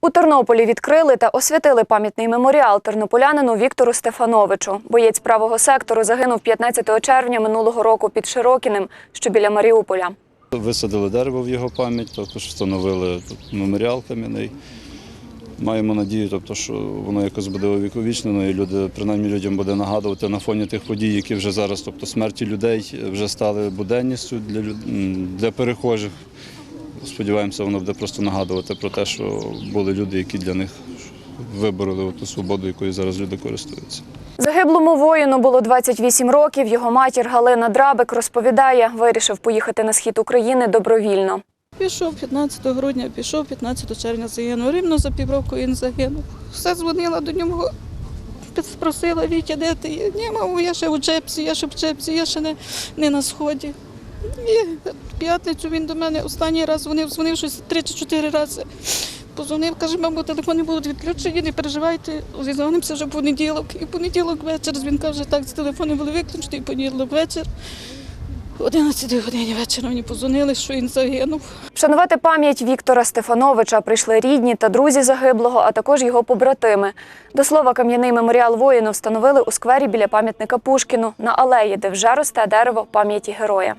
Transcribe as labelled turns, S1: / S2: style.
S1: У Тернополі відкрили та освятили пам'ятний меморіал тернополянину Віктору Стефановичу. Боєць правого сектору загинув 15 червня минулого року під Широкіним, що біля Маріуполя.
S2: Висадили дерево в його пам'ять, також встановили меморіал кам'яний. Маємо надію, тобто, що воно якось буде увіковічнено, і люди, принаймні людям буде нагадувати на фоні тих подій, які вже зараз, тобто смерті людей вже стали буденністю для, для перехожих. Сподіваємося, воно буде просто нагадувати про те, що були люди, які для них вибороли ту свободу, якою зараз люди користуються.
S1: Загиблому воїну було 28 років. Його матір Галина Драбик розповідає, вирішив поїхати на схід України добровільно.
S3: Пішов 15 грудня, пішов 15 червня загинув. Рівно за півроку він загинув. Все дзвонила до нього, спросила Вітя, де ти є? Ні, маму, я ще у Чепсі, я ще в Чепсі, я ще не, не на сході. І в п'ятницю він до мене останній раз дзвонив, дзвонив щось три чи чотири рази. Позвонив, каже, мамо, телефони будуть відключені, не переживайте, зізвонимося вже в понеділок. І в понеділок вечір він каже, так, телефони були виключені, і понеділок вечір. В 11 годині вечора мені позвонили, що він загинув.
S1: Вшанувати пам'ять Віктора Стефановича прийшли рідні та друзі загиблого, а також його побратими. До слова, кам'яний меморіал воїну встановили у сквері біля пам'ятника Пушкіну на алеї, де вже росте дерево пам'яті героя.